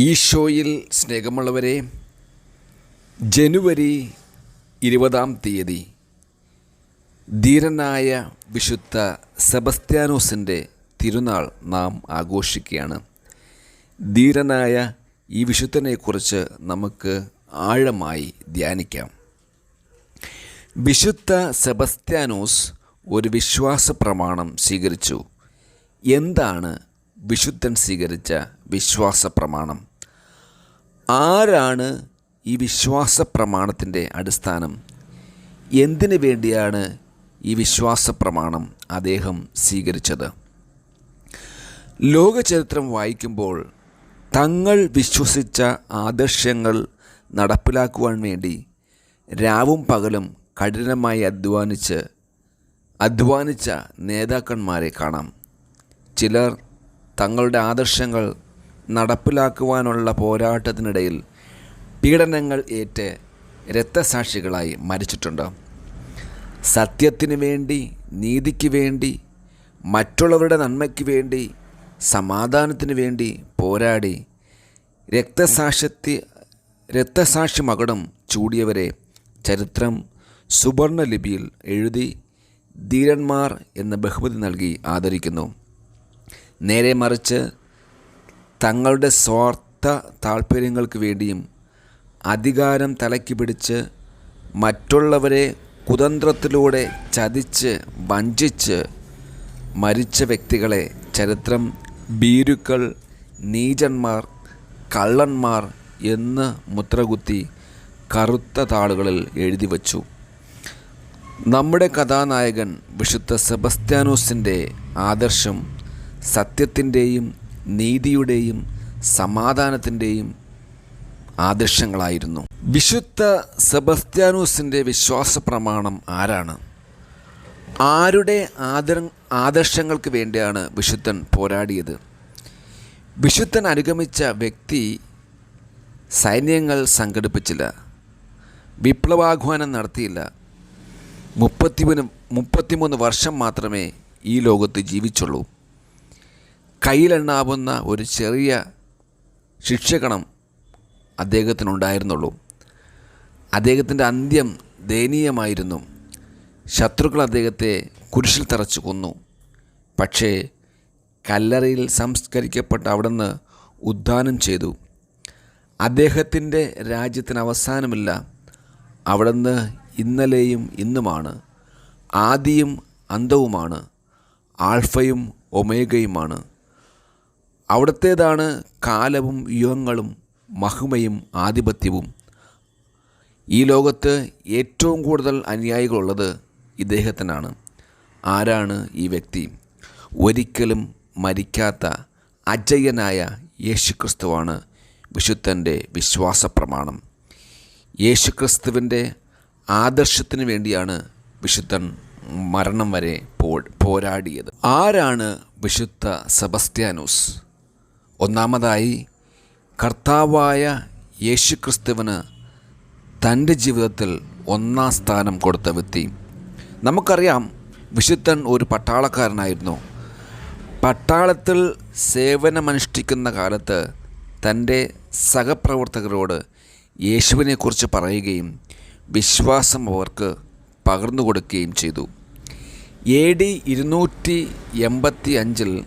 ഈശോയിൽ സ്നേഹമുള്ളവരെ ജനുവരി ഇരുപതാം തീയതി ധീരനായ വിശുദ്ധ സെബസ്ത്യാനോസിന്റെ തിരുനാൾ നാം ആഘോഷിക്കുകയാണ്. ധീരനായ ഈ വിശുദ്ധനെക്കുറിച്ച് നമുക്ക് ആഴമായി ധ്യാനിക്കാം. വിശുദ്ധ സെബസ്ത്യാനോസ് ഒരു വിശ്വാസ പ്രമാണം സ്വീകരിച്ചു. എന്താണ് വിശുദ്ധൻ സ്വീകരിച്ച വിശ്വാസ പ്രമാണം ആരാണ് ഈ വിശ്വാസ പ്രമാണത്തിന്റെ അടിസ്ഥാനം? എന്തിനു വേണ്ടിയാണ് ഈ വിശ്വാസ പ്രമാണം അദ്ദേഹം സ്വീകരിച്ചത്? ലോകചരിത്രം വായിക്കുമ്പോൾ തങ്ങൾ വിശ്വസിച്ച ആദർശങ്ങൾ നടപ്പിലാക്കുവാൻ വേണ്ടി രാവും പകലും കഠിനമായി അധ്വാനിച്ച് അധ്വാനിച്ച നേതാക്കന്മാരെ കാണാം. ചിലർ തങ്ങളുടെ ആദർശങ്ങൾ നടപ്പിലാക്കുവാനുള്ള പോരാട്ടത്തിനിടയിൽ പീഡനങ്ങൾ ഏറ്റ് രക്തസാക്ഷികളായി മരിച്ചിട്ടുണ്ട്. സത്യത്തിനു വേണ്ടി നീതിക്ക് വേണ്ടി മറ്റുള്ളവരുടെ നന്മയ്ക്ക് വേണ്ടി സമാധാനത്തിന് വേണ്ടി പോരാടി രക്തസാക്ഷ്യത്തി രക്തസാക്ഷി മകടം ചൂടിയവരെ ചരിത്രം സുവർണലിപിയിൽ എഴുതി ധീരന്മാർ എന്ന ബഹുമതി നൽകി ആദരിക്കുന്നു. നേരെ മറിച്ച് തങ്ങളുടെ സ്വാർത്ഥ താല്പര്യങ്ങൾക്ക് വേണ്ടിയും അധികാരം തലയ്ക്ക് പിടിച്ച് മറ്റുള്ളവരെ കുതന്ത്രത്തിലൂടെ ചതിച്ച് വഞ്ചിച്ച് മരിച്ച വ്യക്തികളെ ചരിത്രം ഭീരുക്കൾ നീചന്മാർ കള്ളന്മാർ എന്ന് മുദ്രകുത്തി കറുത്ത താളുകളിൽ എഴുതി വച്ചു. നമ്മുടെ കഥാനായകൻ വിശുദ്ധ സെബസ്ത്യാനോസിന്റെ ആദർശം സത്യത്തിന്റെയും നീതിയുടെയും സമാധാനത്തിന്റെയും ആദർശങ്ങളായിരുന്നു. വിശുദ്ധ സെബസ്ത്യാനൂസിന്റെ വിശ്വാസ പ്രമാണം ആരാണ്? ആരുടെ ആദർ ആദർശങ്ങൾക്ക് വേണ്ടിയാണ് വിശുദ്ധൻ പോരാടിയത്? വിശുദ്ധൻ അനുഗമിച്ച വ്യക്തി സൈന്യങ്ങൾ സംഘടിപ്പിച്ചില്ല. വിപ്ലവാഹ്വാനം നടത്തിയില്ല. മുപ്പത്തിമൂന്ന് മുപ്പത്തിമൂന്ന് വർഷം മാത്രമേ ഈ ലോകത്ത് ജീവിച്ചുള്ളൂ. കയ്യിലെണ്ണാവുന്ന ഒരു ചെറിയ ശിക്ഷകണം അദ്ദേഹത്തിനുണ്ടായിരുന്നുള്ളൂ. അദ്ദേഹത്തിന്റെ അന്ത്യം ദയനീയമായിരുന്നു. ശത്രുക്കൾ അദ്ദേഹത്തെ കുരിശിൽ തറച്ചു കൊന്നു. പക്ഷേ കല്ലറയിൽ സംസ്കരിക്കപ്പെട്ട അവിടുന്ന് ഉദ്ധാനം ചെയ്തു. അദ്ദേഹത്തിന്റെ രാജ്യത്തിന് അവസാനമില്ല. അവിടുന്ന് ഇന്നലെയും ഇന്നുമാണ്. ആദിയും അന്തവുമാണ്. ആൽഫയും ഒമേഗയുമാണ്. അവിടത്തേതാണ് കാലവും യുഗങ്ങളും മഹിമയും ആധിപത്യവും. ഈ ലോകത്ത് ഏറ്റവും കൂടുതൽ അനുയായികളുള്ളത് ഇദ്ദേഹത്തിനാണ്. ആരാണ് ഈ വ്യക്തി? ഒരിക്കലും മരിക്കാത്ത അജയനായ യേശുക്രിസ്തുവാണ് വിശുദ്ധന്റെ വിശ്വാസ പ്രമാണം യേശുക്രിസ്തുവിന്റെ ആദർശത്തിന് വേണ്ടിയാണ് വിശുദ്ധൻ മരണം വരെ പോ പോരാടിയത്. ആരാണ് വിശുദ്ധ സെബസ്ത്യാനോസ് ഒന്നാമതായി കർത്താവായ യേശുക്രിസ്തുവിന് തന്റെ ജീവിതത്തിൽ ഒന്നാം സ്ഥാനം കൊടുത്ത വ്യക്തി. നമുക്കറിയാം വിശുദ്ധൻ ഒരു പട്ടാളക്കാരനായിരുന്നു. പട്ടാളത്തിൽ സേവനമനുഷ്ഠിക്കുന്ന കാലത്ത് തന്റെ സഹപ്രവർത്തകരോട് യേശുവിനെക്കുറിച്ച് പറയുകയും വിശ്വാസം അവർക്ക് പകർന്നു കൊടുക്കുകയും ചെയ്തു. എ ഡി ഇരുന്നൂറ്റി എൺപത്തി അഞ്ചിൽ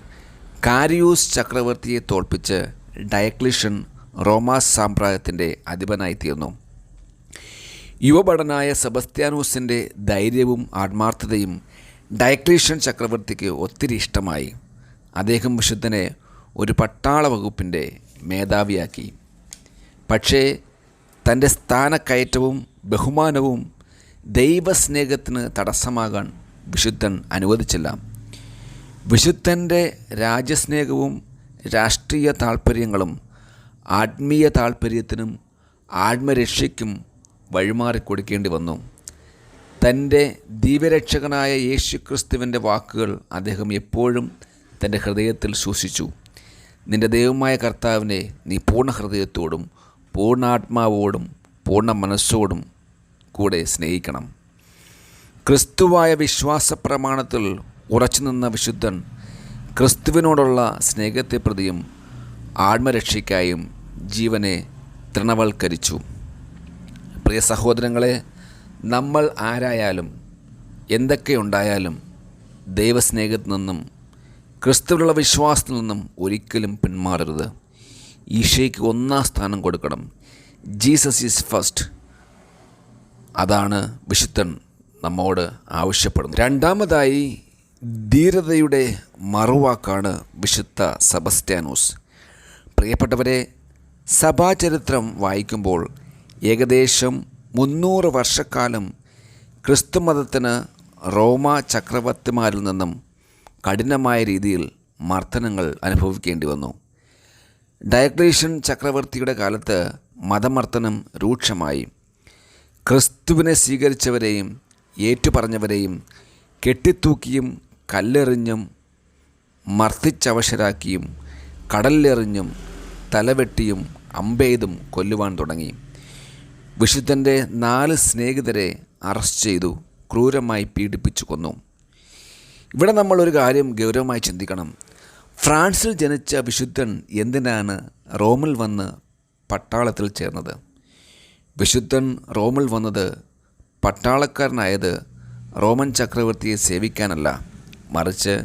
കാരിയൂസ് ചക്രവർത്തിയെ തോൽപ്പിച്ച് ഡയക്ലിഷൻ റോമാ സാമ്രാജ്യത്തിന്റെ അധിപനായിത്തീർന്നു യുവഭടനായ സെബസ്ത്യാനൂസിന്റെ ധൈര്യവും ആത്മാർത്ഥതയും ഡയക്ലീഷ്യൻ ചക്രവർത്തിക്ക് ഒത്തിരി ഇഷ്ടമായി. അദ്ദേഹം വിശുദ്ധനെ ഒരു പട്ടാള വകുപ്പിന്റെ മേധാവിയാക്കി. പക്ഷേ തന്റെ സ്ഥാനക്കയറ്റവും ബഹുമാനവും ദൈവസ്നേഹത്തിന് തടസ്സമാകാൻ വിശുദ്ധൻ അനുവദിച്ചില്ല. വിശുദ്ധന്റെ രാജ്യസ്നേഹവും രാഷ്ട്രീയ താൽപ്പര്യങ്ങളും ആത്മീയ താൽപ്പര്യത്തിനും ആത്മരക്ഷയ്ക്കും വഴിമാറിക്കൊടുക്കേണ്ടി വന്നു. തന്റെ ദീപരക്ഷകനായ യേശു ക്രിസ്തുവിന്റെ വാക്കുകൾ അദ്ദേഹം എപ്പോഴും തന്റെ ഹൃദയത്തിൽ സൂക്ഷിച്ചു. നിന്റെ ദൈവമായ കർത്താവിനെ നീ പൂർണ ഹൃദയത്തോടും പൂർണാത്മാവോടും പൂർണ മനസ്സോടും കൂടെ സ്നേഹിക്കണം. ക്രിസ്തുവായ വിശ്വാസ പ്രമാണത്തിൽ ഉറച്ചു നിന്ന വിശുദ്ധൻ ക്രിസ്തുവിനോടുള്ള സ്നേഹത്തെ പ്രതിയും ആത്മരക്ഷയ്ക്കായും ജീവനെ തൃണവൽക്കരിച്ചു. പ്രിയ സഹോദരങ്ങളെ നമ്മൾ ആരായാലും എന്തൊക്കെ ഉണ്ടായാലും ദൈവസ്നേഹത്തിൽ നിന്നും ക്രിസ്തുവിലുള്ള വിശ്വാസത്തിൽ നിന്നും ഒരിക്കലും പിന്മാറരുത്. ഈശോയ്ക്ക് ഒന്നാം സ്ഥാനം കൊടുക്കണം. Jesus is first. അതാണ് വിശുദ്ധൻ നമ്മോട് ആവശ്യപ്പെടുന്നത്. രണ്ടാമതായി ധീരതയുടെ മറുവാക്കാണ് വിശുദ്ധ സെബസ്ത്യാനോസ് പ്രിയപ്പെട്ടവരെ സഭാചരിത്രം വായിക്കുമ്പോൾ ഏകദേശം മുന്നൂറ് വർഷക്കാലം ക്രിസ്തുമതത്തിന് റോമ ചക്രവർത്തിമാരിൽ നിന്നും കഠിനമായ രീതിയിൽ മർദ്ദനങ്ങൾ അനുഭവിക്കേണ്ടി വന്നു. ഡയക്ലേഷ്യൻ ചക്രവർത്തിയുടെ കാലത്ത് മതമർദ്ദനം രൂക്ഷമായി. ക്രിസ്തുവിനെ സ്വീകരിച്ചവരെയും ഏറ്റുപറഞ്ഞവരെയും കെട്ടിത്തൂക്കിയും കല്ലെറിഞ്ഞും മർദ്ദിച്ചവശരാക്കിയും കടലിലെറിഞ്ഞും തലവെട്ടിയും അമ്പെയ്തും കൊല്ലുവാൻ തുടങ്ങി. വിശുദ്ധന്റെ നാല് സ്നേഹിതരെ അറസ്റ്റ് ചെയ്തു ക്രൂരമായി പീഡിപ്പിച്ചു കൊന്നു. ഇവിടെ നമ്മൾ ഒരു കാര്യം ഗൗരവമായി ചിന്തിക്കണം. ഫ്രാൻസിൽ ജനിച്ച വിശുദ്ധൻ എന്തിനാണ് റോമിൽ വന്ന് പട്ടാളത്തിൽ ചേർന്നത്? വിശുദ്ധൻ റോമിൽ വന്നത് പട്ടാളക്കാരനായത് റോമൻ ചക്രവർത്തിയെ സേവിക്കാനല്ല. മറിച്ച്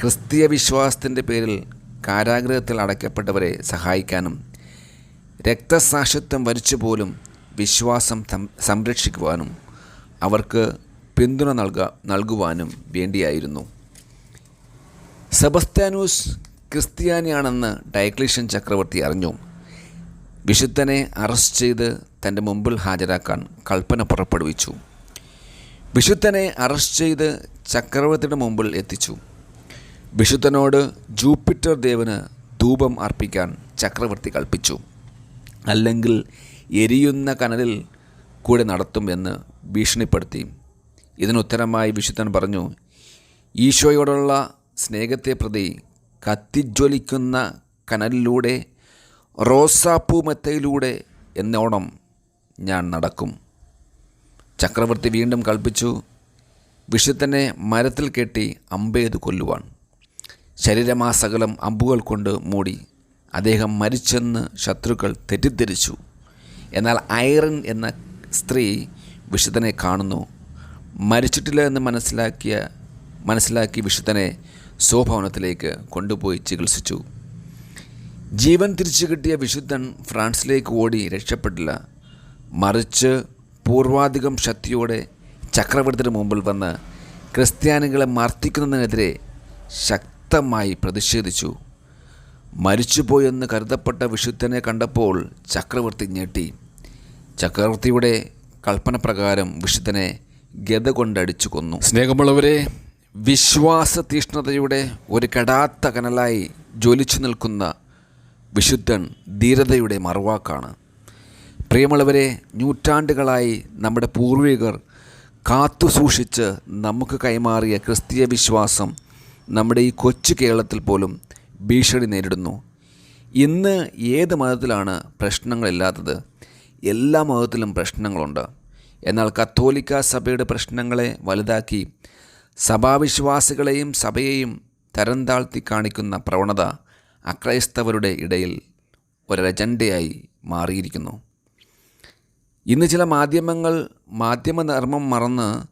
ക്രിസ്തീയ വിശ്വാസത്തിന്റെ പേരിൽ കാരാഗ്രഹത്തിൽ അടയ്ക്കപ്പെട്ടവരെ സഹായിക്കാനും രക്തസാക്ഷിത്വം വരിച്ചു പോലും വിശ്വാസം സംരക്ഷിക്കുവാനും അവർക്ക് പിന്തുണ നൽക നൽകുവാനും വേണ്ടിയായിരുന്നു. സെബസ്ത്യാനൂസ് ക്രിസ്ത്യാനിയാണെന്ന് ഡയക്ലീഷ്യൻ ചക്രവർത്തി അറിഞ്ഞു. വിശുദ്ധനെ അറസ്റ്റ് ചെയ്ത് തന്റെ മുമ്പിൽ ഹാജരാക്കാൻ കൽപ്പന പുറപ്പെടുവിച്ചു. വിശുദ്ധനെ അറസ്റ്റ് ചെയ്ത് ചക്രവർത്തിയുടെ മുമ്പിൽ എത്തിച്ചു. വിശുദ്ധനോട് ജൂപ്പിറ്റർ ദേവന് ധൂപം അർപ്പിക്കാൻ ചക്രവർത്തി കൽപ്പിച്ചു. അല്ലെങ്കിൽ എരിയുന്ന കനലിൽ കൂടെ നടത്തും എന്ന് ഭീഷണിപ്പെടുത്തി. ഇതിനുത്തരമായി വിശുദ്ധൻ പറഞ്ഞു ഈശോയോടുള്ള സ്നേഹത്തെ പ്രതി കത്തിജ്വലിക്കുന്ന കനലിലൂടെ റോസാപ്പൂമെത്തയിലൂടെ എന്നോണം ഞാൻ നടക്കും. ചക്രവർത്തി വീണ്ടും കൽപ്പിച്ചു വിഷുത്തനെ മരത്തിൽ കെട്ടി അമ്പെയ്ത് കൊല്ലുവാൻ. ശരീരമാസകലം അമ്പുകൾ കൊണ്ട് മൂടി. അദ്ദേഹം മരിച്ചെന്ന് ശത്രുക്കൾ തെറ്റിദ്ധരിച്ചു. എന്നാൽ ഐറൻ എന്ന സ്ത്രീ വിഷുദ്ധനെ കാണുന്നു. മരിച്ചിട്ടില്ല എന്ന് മനസ്സിലാക്കിയ മനസ്സിലാക്കി വിഷുദ്ധനെ സ്വഭവനത്തിലേക്ക് കൊണ്ടുപോയി ചികിത്സിച്ചു. ജീവൻ തിരിച്ചു കിട്ടിയ വിശുദ്ധൻ ഫ്രാൻസിലേക്ക് ഓടി രക്ഷപ്പെട്ടില്ല. മറിച്ച് പൂർവാധികം ശക്തിയോടെ ചക്രവർത്തിയുടെ മുമ്പിൽ വന്ന് ക്രിസ്ത്യാനികളെ മർദ്ദിക്കുന്നതിനെതിരെ ശക്തമായി പ്രതിഷേധിച്ചു. മരിച്ചുപോയെന്ന് കരുതപ്പെട്ട വിശുദ്ധനെ കണ്ടപ്പോൾ ചക്രവർത്തി ഞെട്ടി. ചക്രവർത്തിയുടെ കൽപ്പന പ്രകാരം വിശുദ്ധനെ ഗത കൊണ്ടടിച്ചു കൊന്നു. സ്നേഹമുള്ളവരെ വിശ്വാസ തീഷ്ണതയുടെ ഒരു കെടാത്ത കനലായി ജ്വലിച്ചു നിൽക്കുന്ന വിശുദ്ധൻ ധീരതയുടെ മറുവാക്കാണ്. പ്രിയമുള്ളവരെ നൂറ്റാണ്ടുകളായി നമ്മുടെ പൂർവികർ കാത്തു സൂക്ഷിച്ച് നമുക്ക് കൈമാറിയ ക്രിസ്തീയ വിശ്വാസം നമ്മുടെ ഈ കൊച്ചു കേരളത്തിൽ പോലും ഭീഷണി നേരിടുന്നു. ഇന്ന് ഏത് മതത്തിലാണ് പ്രശ്നങ്ങളില്ലാത്തത്? എല്ലാ മതത്തിലും പ്രശ്നങ്ങളുണ്ട്. എന്നാൽ കത്തോലിക്ക സഭയുടെ പ്രശ്നങ്ങളെ വലുതാക്കി സഭാവിശ്വാസികളെയും സഭയെയും തരം താഴ്ത്തി കാണിക്കുന്ന പ്രവണത അക്രൈസ്തവരുടെ ഇടയിൽ ഒരു ഒരജണ്ടയായി മാറിയിരിക്കുന്നു. ഇന്ന് ചില മാധ്യമങ്ങൾ മാധ്യമധർമ്മം മറന്ന്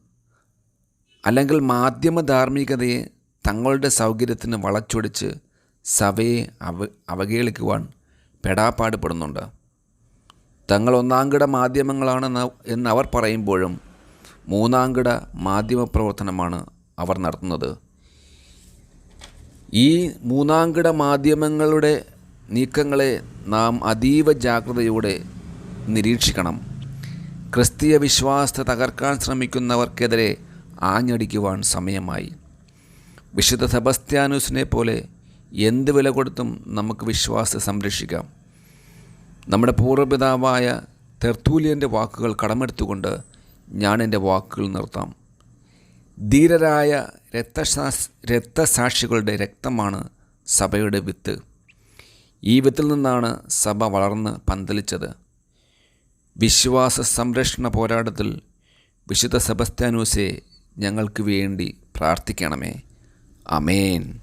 അല്ലെങ്കിൽ മാധ്യമ ധാർമ്മികതയെ തങ്ങളുടെ സൗകര്യത്തിന് വളച്ചൊടിച്ച് സഭയെ അവ അവഹേളിക്കുവാൻ പെടാപ്പാടുപെടുന്നുണ്ട്. തങ്ങൾ ഒന്നാംകിട മാധ്യമങ്ങളാണെന്ന് അവർ പറയുമ്പോഴും മൂന്നാംകിട മാധ്യമ പ്രവർത്തനമാണ് അവർ നടത്തുന്നത്. ഈ മൂന്നാംകിട മാധ്യമങ്ങളുടെ നീക്കങ്ങളെ നാം അതീവ ജാഗ്രതയോടെ നിരീക്ഷിക്കണം. ക്രിസ്തീയ വിശ്വാസത്തെ തകർക്കാൻ ശ്രമിക്കുന്നവർക്കെതിരെ ആഞ്ഞടിക്കുവാൻ സമയമായി. വിശുദ്ധ സെബസ്ത്യാനൂസിനെ പോലെ എന്ത് വില കൊടുത്തും നമുക്ക് വിശ്വാസത്തെ സംരക്ഷിക്കാം. നമ്മുടെ പൂർവപിതാവായ തെർത്തൂലിയന്റെ വാക്കുകൾ കടമെടുത്തുകൊണ്ട് ഞാൻ എന്റെ വാക്കുകൾ നിർത്താം. ധീരരായ രക്തസാ രക്തസാക്ഷികളുടെ രക്തമാണ് സഭയുടെ വിത്ത്. ഈ വിത്തിൽ നിന്നാണ് സഭ വളർന്ന് പന്തലിച്ചത്. വിശ്വാസ സംരക്ഷണ പോരാട്ടത്തിൽ വിശുദ്ധ സെബസ്ത്യാനൂസെ ഞങ്ങൾക്ക് വേണ്ടി പ്രാർത്ഥിക്കണമേ. അമേൻ